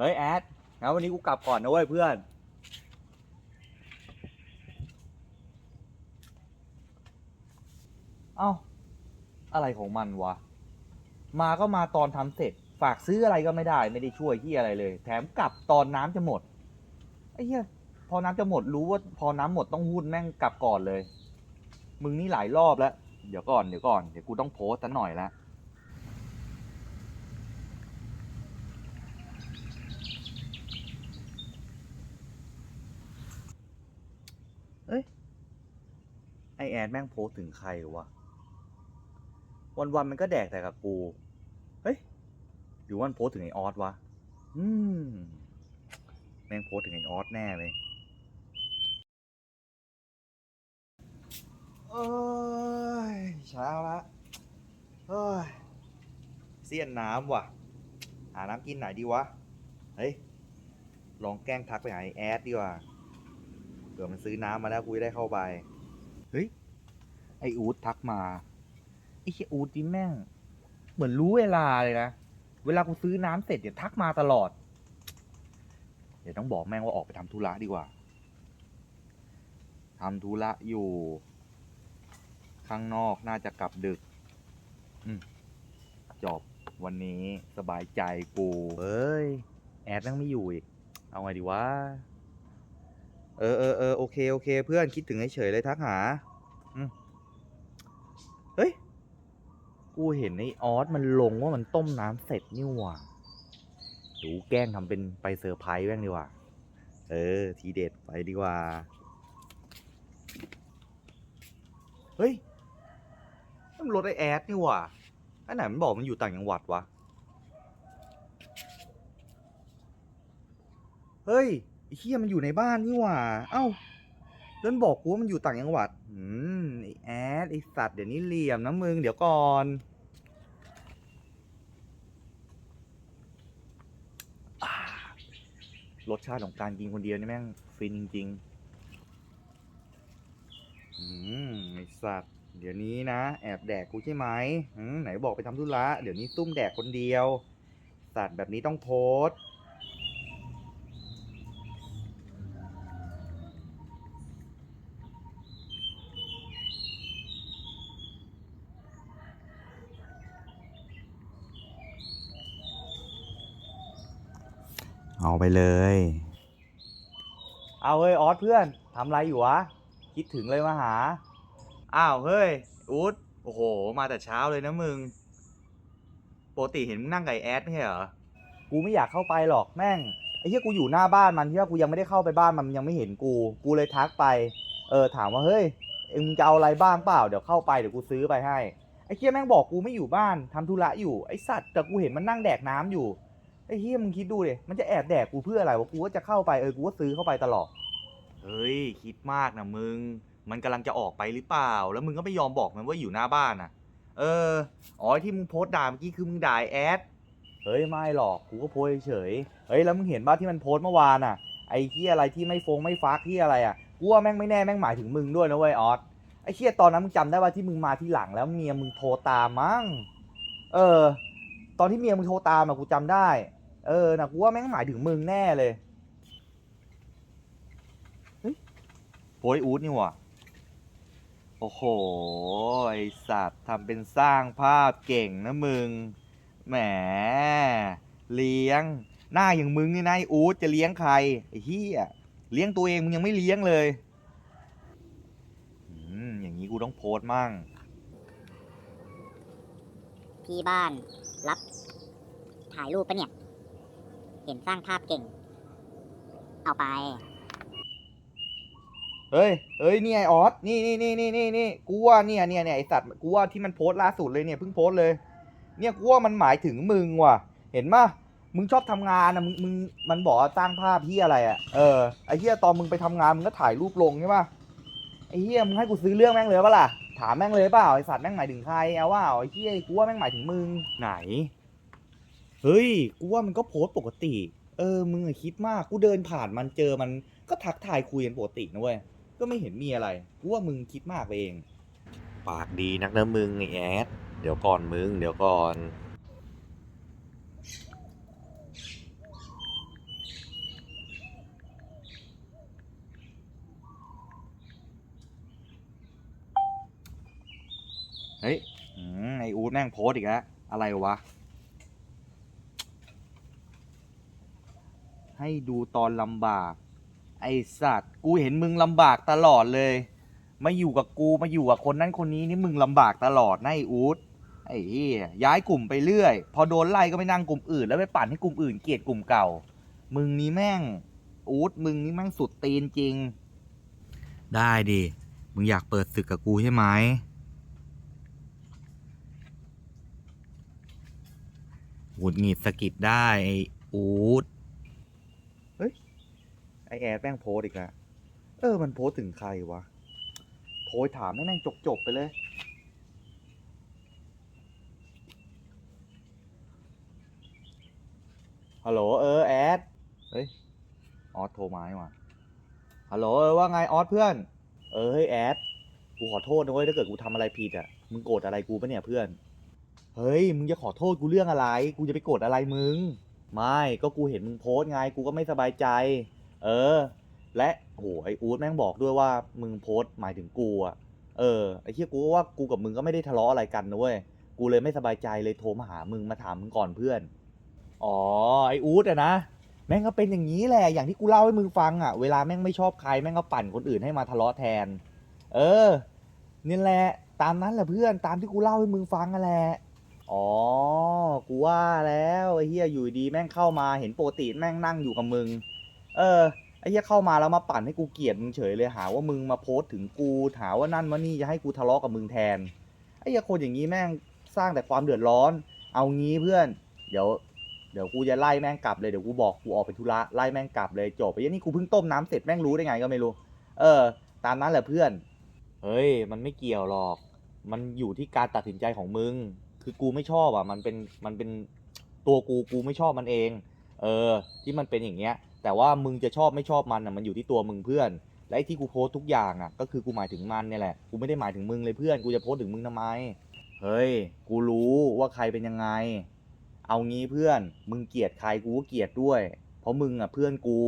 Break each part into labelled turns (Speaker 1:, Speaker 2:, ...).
Speaker 1: เฮ้ยแอดงั้นวันนี้กูกลับก่อนนะเว้ยเพื่อน เอ้า อะไรของมันวะ มาก็มาตอนทำเสร็จ ฝากซื้ออะไรก็ไม่ได้ ไม่ได้ช่วยที่อะไรเลย แถมกลับตอนน้ำจะหมด ไอ้เหี้ย พอน้ำจะหมดรู้ว่าพอน้ำหมดต้องหุ้นแม่งกลับก่อนเลย มึงนี่หลายรอบแล้ว เดี๋ยวก่อนเดี๋ยวก่อน เดี๋ยวกูต้องโพสต์ซะหน่อยละ ไอแอนแม่งโพสถึงใครวะ วันๆมันก็แดกแต่กับกู เฮ้ย หรือว่ามันโพสถึงไอออสวะ อืม แม่งโพสถึงไอออสแน่เลยเอ้ยเช้าละเฮ้ยเสี้ยนน้ำว่ะ หาน้ำกินไหนดีวะ เฮ้ย ลองแกล้งทักไปหาไอ้แอดดีกว่าเผื่อมันซื้อน้ำมาแล้วกูจะได้เข้าไป เฮ้ย ไออูดทักมา ไอ้เชี่ยอูดนี่แม่ง เหมือนรู้เวลาเลยนะ เวลากูซื้อน้ำเสร็จเดี๋ยวทักมาตลอด เดี๋ยวต้องบอกแม่งว่าออกไปทำธุระดีกว่าทำธุระอยู่ ข้างนอกน่าจะกลับดึก อืมจบวันนี้สบายใจกู เอ้ย แอดนั่งไม่อยู่อีก เอาไงดีวะ เออเออเออโอเคโอเค เพื่อนคิดถึงเฉยเลยทักหาเฮ้ย กูเห็นไอออสมันลงว่ามันต้มน้ำเสร็จนี่หว่าดูแกล้งทำเป็นไปเซอร์ไพรส์แม่งดีกว่า เออ ทีเด็ดไปดีกว่า เฮ้ยนั่นรถไอแอดนี่หว่าอันไหนมันบอกมันอยู่ต่างจังหวัดวะ เฮ้ย เฮียมันอยู่ในบ้านนี่หว่า เอ้าเล่นบอกกูว่ามันอยู่ต่างจังหวัด อืมไอแอดไอสัตว์เดี๋ยวนี้เหลี่ยมนะมึงเดี๋ยวก่อนอรสชาติของการกินคนเดียวนี่แม่งฟินจริงๆ อืมไอสัตว์ เดี๋ยวนี้นะ แอบแดกกูใช่ไหมอืมไหนบอกไปทำธุระเดี๋ยวนี้ซุ่มแดกคนเดียว สัตว์แบบนี้ต้องโพสต์ เอาไปเลย เอาเฮ้ยออสเพื่อนทำอะไรอยู่วะ คิดถึงเลยมาหา อ้าวเฮ้ยอูดโอ้โห มาแต่เช้าเลยนะมึงปกติเห็นมึงนั่งไก่แอดไม่ใช่เหรอ กูไม่อยากเข้าไปหรอกแม่งไอ้เหี้ยกูอยู่หน้าบ้านมันที่ว่ากูยังไม่ได้เข้าไปบ้านมันมันยังไม่เห็นกู กูเลยทักไป เออถามว่าเฮ้ยเอ็งจะเอาอะไรบ้างเปล่าเดี๋ยวเข้าไปเดี๋ยวกูซื้อไปให้ไอ้เหี้ยแม่งบอกกูไม่อยู่บ้านทำธุระอยู่ไอ้สัตว์แต่กูเห็นมันนั่งแดกน้ำอยู่ ไอ้เฮียมึงคิดดูดิมันจะแอบแดกกูเพื่ออะไรวะกูก็จะเข้าไปเออกูก็ซื้อเข้าไปตลอด เฮ้ย คิดมากนะมึง มันกำลังจะออกไปหรือเปล่า แล้วมึงก็ไม่ยอมบอกมันว่าอยู่หน้าบ้านน่ะเออ อ๋อที่มึงโพสต์ด่าเมื่อกี้คือมึงด่าไอ้แอด เฮ้ยไม่หรอกกูก็โพสต์เฉยๆเฮ้ยแล้วมึงเห็นบ้าที่มันโพสต์เมื่อวานอะ ไอ้เฮียอะไรที่ไม่ฟงไม่ฟักที่อะไรอะกูว่าแม่งไม่แน่แม่งหมายถึงมึงด้วยนะเว้ยออสไอ้เฮียตอนนั้นมึงจำได้ว่าที่มึงมาที่หลังแล้วเมียมึงโทรตามมั้งเออ ตอนที่เมียมึงโทรตามอะกูจำได้ เออนะกูว่าแม่งหมายถึงมึงแน่เลยเฮ้ยโพยอูดนี่หว่ะโอ้โห ไอสัตว์ทำเป็นสร้างภาพเก่งนะมึง แหม เลี้ยง หน้าอย่างมึงนี่นะไออูดจะเลี้ยงใคร ไอ้เหี้ยเลี้ยงตัวเองมึงยังไม่เลี้ยงเลยอืมอย่างนี้กูต้องโพสต์มั่ง
Speaker 2: ที่บ้านรับ ถ่ายรูปปะเนี่ย เห็นสร้างภาพเก่ง เอาไป
Speaker 1: เฮ้ยเฮ้ยนี่ไอออสนี่นี่นี่นี่นี่นี่กูว่าเนี่ยเนี่ยเนี่ยไอสัตว์กูว่าที่มันโพสต์ล่าสุดเลยเนี่ยเพิ่งโพสต์เลย เนี่ยกูว่ามันหมายถึงมึงว่ะ เห็นปะมึงชอบทำงานอะมึงมึงมันบอกว่าสร้างภาพที่อะไรอะเออไอเฮียตอนมึงไปทำงานมึงก็ถ่ายรูปลงใช่ปะไอเฮียมึงให้กูซื้อเรื่องแม่งเลยปะล่ะถามแม่งเลยเปล่าไอสัตว์แม่งหมายถึงใครเอาว่าไอเฮียกูว่าแม่งหมายถึงมึงไหน เฮ้ย กูว่ามันก็โพสปกติ เออ มึงอะคิดมาก กูเดินผ่านมันเจอมันก็ทักทายคุยกันปกตินะเว้ย ก็ไม่เห็นมีอะไร กูว่ามึงคิดมากไปเอง ปากดีนักนะมึงไอแอด เดี๋ยวก่อนมึง เดี๋ยวก่อน เฮ้ยอืมไออูดแม่งโพสอีกแล้ว อะไรวะ ให้ดูตอนลำบาก ไอสัตว์ กูเห็นมึงลำบากตลอดเลย มาอยู่กับกูมาอยู่กับคนนั้นคนนี้นี่มึงลำบากตลอดนะไออูดไอ้เหี้ยย้ายกลุ่มไปเรื่อย พอโดนไล่ก็ไปนั่งกลุ่มอื่น แล้วไปปั่นให้กลุ่มอื่นเกลียดกลุ่มเก่า มึงนี่แม่ง อูดมึงนี่แม่งสุดตีนจริง ได้ดิ มึงอยากเปิดศึกกับกูใช่ไหม หงุดหงิดสะกิดได้ไอ้อูด ไอแอร์แม่งโพสอีกแล้วเออ มันโพสถึงใครวะโทรถามแม่งจบๆไปเลย ฮัลโหลเออแอด เฮ้ย ออสโทรมานี่หว่าฮัลโหลเออว่าไงออสเพื่อน เออเฮ้ยแอด กูขอโทษนะเว้ยถ้าเกิดกูทำอะไรผิดอะ มึงโกรธอะไรกูปะเนี่ยเพื่อน เฮ้ยมึงจะขอโทษกูเรื่องอะไร กูจะไปโกรธอะไรมึง ไม่ ก็กูเห็นมึงโพสไง กูก็ไม่สบายใจ เออ และโหไออู๊ดแม่งบอกด้วยว่ามึงโพสต์หมายถึงกูอะเออไอเหี้ยกูว่ากูกับมึงก็ไม่ได้ทะเลาะอะไรกันนะเว้ยกูเลยไม่สบายใจเลยโทรมาหามึงมาถามมึงก่อนเพื่อน อ๋อไออู๊ดอะนะแม่งก็เป็นอย่างนี้แหละอย่างที่กูเล่าให้มึงฟังอะเวลาแม่งไม่ชอบใครแม่งก็ปั่นคนอื่นให้มาทะเลาะแทน เออนี่แหละตามนั้นแหละเพื่อนตามที่กูเล่าให้มึงฟังนั่นแหละอ๋อ กูว่าแล้วไอ้เฮียอยู่ดีแม่งเข้ามาเห็นโปกติแม่งนั่งอยู่กับมึง เออไอ้เฮียเข้ามาแล้วมาปั่นให้กูเกลียดมึงเฉยเลยหาว่ามึงมาโพสต์ถึงกูหาว่านั่นว่านี่จะให้กูทะเลาะกับมึงแทนไอ้เฮียคนอย่างนี้แม่งสร้างแต่ความเดือดร้อน เอางี้เพื่อน เดี๋ยว เดี๋ยวกูจะไล่แม่งกลับเลยเดี๋ยวกูบอกกูออกไปธุระไล่แม่งกลับเลยจบไปยันนี่กูเพิ่งต้มน้ำเสร็จแม่งรู้ได้ไงก็ไม่รู้ เออ ตามนั้นแหละเพื่อน เฮ้ย มันไม่เกี่ยวหรอก มันอยู่ที่การตัดสินใจของมึง คือกูไม่ชอบอะ มันเป็น มันเป็นตัวกู กูไม่ชอบมันเอง เออ ที่มันเป็นอย่างเงี้ย แต่ว่ามึงจะชอบไม่ชอบมันอะมันอยู่ที่ตัวมึงเพื่อน และไอ้ที่กูโพสต์ทุกอย่างอะก็คือกูหมายถึงมันเนี่ยแหละกูไม่ได้หมายถึงมึงเลยเพื่อนกูจะโพสต์ถึงมึงทำไม เฮ้ย กูรู้ว่าใครเป็นยังไง เอางี้เพื่อน มึงเกลียดใครกูก็เกลียดด้วย เพราะมึงอะเพื่อนกู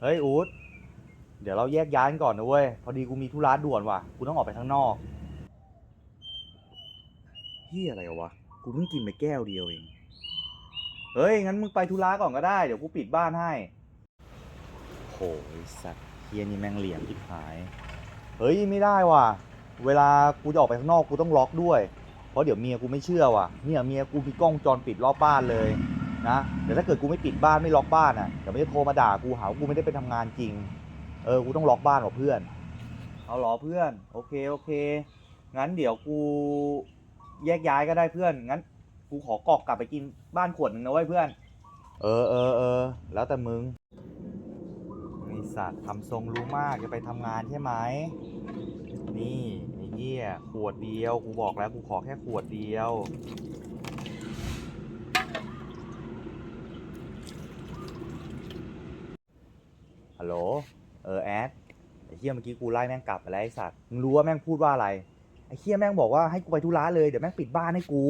Speaker 1: เฮ้ยอูดเดี๋ยวเราแยกย้ายกันก่อนนะเว้ย พอดีกูมีธุระด่วนว่ะ กูต้องออกไปข้างนอก เฮียอะไรวะ กูเพิ่งกินไปแก้วเดียวเอง เฮ้ย งั้นมึงไปธุระก่อนก็ได้ เดี๋ยวกูปิดบ้านให้โหไอ้สัตว์เฮียนี่แม่งเหลี่ยมทิบหาย เฮ้ย ไม่ได้ว่ะ เวลากูจะออกไปข้างนอกกูต้องล็อกด้วย เพราะเดี๋ยวเมียกูไม่เชื่อว่ะ เนี่ยเมียกูมีกล้องวงจรปิดรอบบ้านเลยนะ เดี๋ยวถ้าเกิดกูไม่ปิดบ้านไม่ล็อกบ้านอะ เดี๋ยวมันจะโทรมาด่ากูหาว่ากูไม่ได้ไปทำงานจริง เออ กูต้องล็อกบ้านกับเพื่อน เอาเหรอเพื่อน โอเค โอเค งั้นเดี๋ยวกูแยกย้ายก็ได้เพื่อน งั้น กูขอกอกกลับไปกินบ้านขวดหนึ่งนะเว้ยเพื่อน เออเออเออแล้วแต่มึงไอสัตว์ทำทรงรู้มากจะไปทำงานใช่ไหมนี่ไอ้เหี้ยขวดเดียวกูบอกแล้วกูขอแค่ขวดเดียว ฮัลโหล เออแอดไอ้เฮียเมื่อกี้กูไล่แม่งกลับไปแล้วไอ้สัตว์ มึงรู้ว่าแม่งพูดว่าอะไร ไอ้เฮียแม่งบอกว่าให้กูไปธุระเลยเดี๋ยวแม่งปิดบ้านให้กู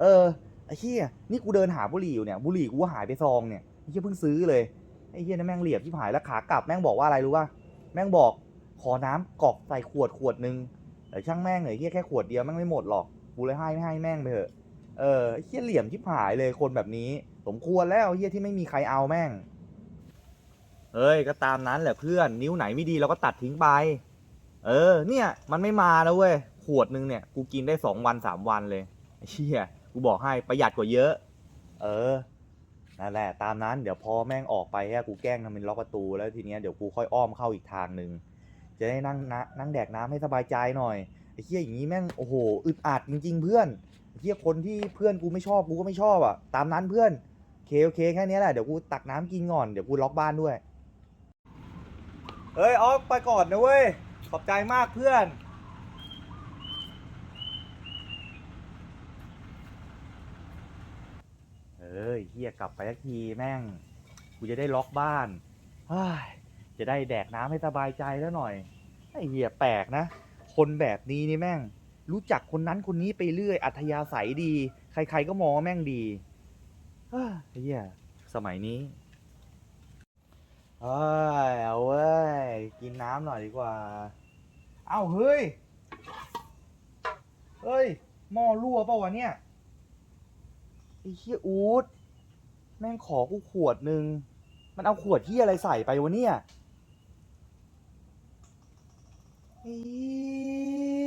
Speaker 1: เออไอ้เฮียนี่กูเดินหาบุหรี่อยู่เนี่ยบุหรี่กูหายไปซองเนี่ยไอ้เฮียเพิ่งซื้อเลยไอ้เฮียนี่แม่งเหลียบที่หายแล้วขากลับแม่งบอกว่าอะไรรู้ป่ะแม่งบอกขอน้ำกอกใส่ขวดขวดหนึ่งแต่ช่างแม่งเลยเฮียแค่ขวดเดียวแม่งไม่หมดหรอกกูเลยให้ไม่ให้แม่งไปเถอะเออไอ้เฮียเหลี่ยมที่หายเลยคนแบบนี้สมควรแล้วเฮียที่ไม่มีใครเอาแม่งเอ้ยก็ตามนั้นแหละเพื่อนนิ้วไหนไม่ดีเราก็ตัดทิ้งไป เออ เนี่ย มันไม่มาแล้วเว้ยขวดนึงเนี่ย กูกินได้สองวันสามวันเลยไอ้เชี่ย กูบอกให้ประหยัดกว่าเยอะ เออนั่นแหละตามนั้นเดี๋ยวพอแม่งออกไปแค่กูแกล้งทำเป็นล็อกประตูแล้วทีเนี้ยเดี๋ยวกูค่อยอ้อมเข้าอีกทางหนึ่งจะได้นั่งนะนั่งแดกน้ำให้สบายใจหน่อยไอ้เชี่ยอย่างนี้แม่งโอ้โหอึดอัดจริง ๆ เพื่อนไอ้เชี่ยคนที่เพื่อนกูไม่ชอบกูก็ไม่ชอบอะตามนั้นเพื่อนเคโอเคแค่นี้แหละเดี๋ยวกูตักน้ำกินก่อนเดี๋ยวกูล็อกบ้านด้วยเฮ้ยออกไปก่อนนะเว้ยขอบใจมากเพื่อน อ้ยเฮียกลับไปสักทีแม่ง กูจะได้ล็อกบ้านเฮ้ยจะได้แดกน้ำให้สบายใจแล้วหน่อย ไอ้เฮียแปลกนะ คนแบบนี้นี่แม่ง รู้จักคนนั้นคนนี้ไปเรื่อย อัธยาศัยดี ใครๆก็มองว่าแม่งดีเฮ้ยไอ้เฮียสมัยนี้เอ้ยเอาเว้ย กินน้ำหน่อยดีกว่า เอ้าเฮ้ย เฮ้ยหม้อรั่วเปล่าวะเนี่ย อ้เฮียอูดแม่งขอกูขวดหนึ่งมันเอาขวดที่อะไรใส่ไปวะเนี่ยไอ้เหี้